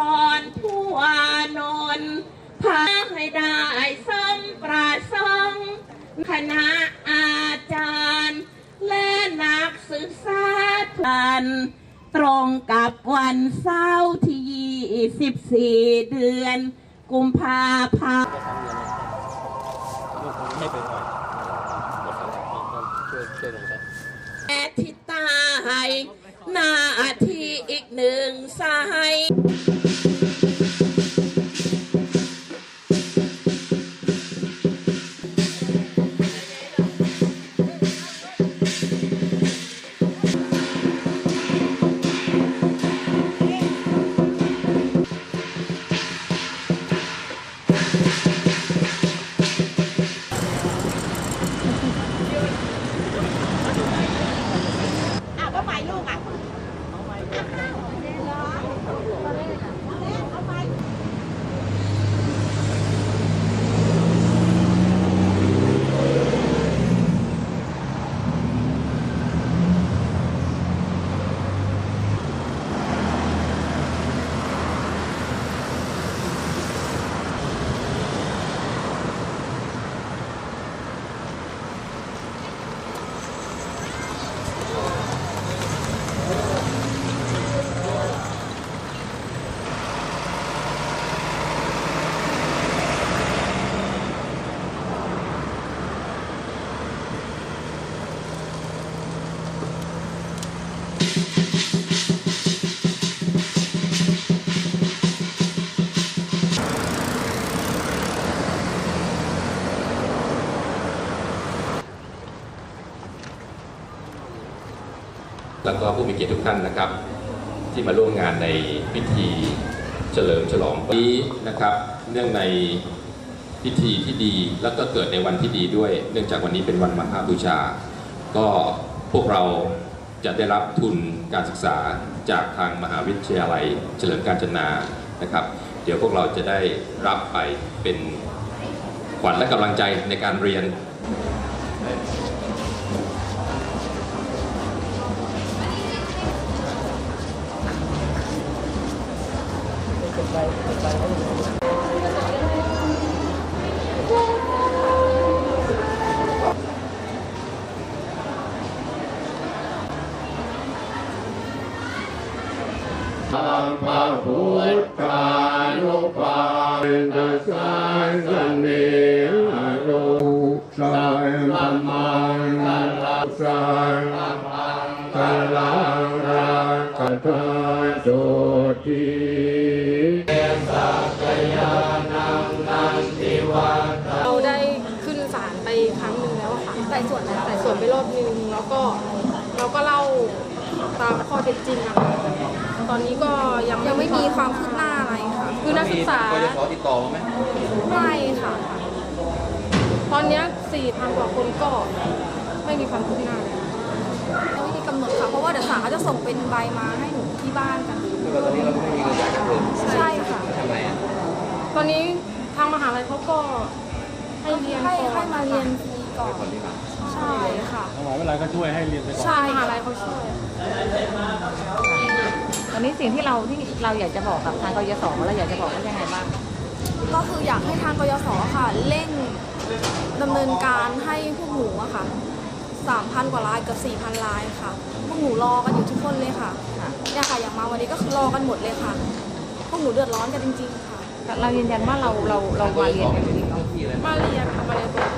พรผู้อานนท์พาให้ได้สมประสงค์คณะอาจารย์ และนักศึกษาทันตรงกับวันเสาร์ที่ 24 เดือนกุมภาพันธ์ไม่เป็นไรช่วยช่วยลงไปแม่ที่ตาย หน้าที่อีกหนึ่งสาย แล้วก็ผู้มีเกียรติทุกท่านนะครับ ที่มาร่วมงานในพิธีเฉลิมฉลองนี้นะครับ เนื่องในพิธีที่ดีแล้วก็เกิดในวันที่ดีด้วย เนื่องจากวันนี้เป็นวันมหาบูชา ก็พวกเราจะได้รับทุนการศึกษาจากทางมหาวิทยาลัย เฉลิมกาญจนานะครับ เดี๋ยวพวกเราจะได้รับไปเป็นขวัญและกำลังใจในการเรียน ธรรมพุทธานุภาเนตสายสเนหโรสายมัมมังคลาสายคลังราคาทาโสที เราก็เล่าตามข้อเท็จจริงอะค่ะตอนนี้ก็ยังยังไม่มีความคืบหน้าอะไรค่ะ คือนักศึกษาก็จะขอติดต่อมาไหมไม่ค่ะ ตอนเนี้สี่พันกว่าคนก็ไม่มีความคืบหน้าเลยยังไม่มีกำหนดค่ะ เพราะว่าเดี๋ยวศาลเขาจะส่งเป็นใบมาให้หนูที่บ้านกัน คือตอนนี้เราก็ไม่มีเงินจ่ายค่าเทอมใช่ค่ะ ทำไงอะตอนนี้ทางมหาลัยเขาก็ให้เรียนให้ก่อนให้มาเรียนฟรี ก่อนใช่ค่ะมหาวิทยาลัยก็ช่วยให้เรียนไปก่อน ใช่มหาลัยเขาช่วยตอนนี้สิ่งที่เราที่เราอยากจะบอกกับทางกยศเราอยากจะบอกว่ายังไงบ้างก็คืออยากให้ทางกยศค่ะเร่งดำเนินการให้พวกหนูอะค่ะ3,000 กว่าลายเกับ 4,000 ลายค่ะ พวกหนูรอกันอยู่ทุกคนเลยค่ะค่ะเนี่ยค่ะอย่างมาวันนี้ก็คือรอกันหมดเลยค่ะ พวกหนูเดือดร้อนกันจริง ๆ ค่ะ เรายืนยันว่าเราเราเรามาเรียนกันจริงๆเนาะมาเรียนค่ะมาเรียนปกติ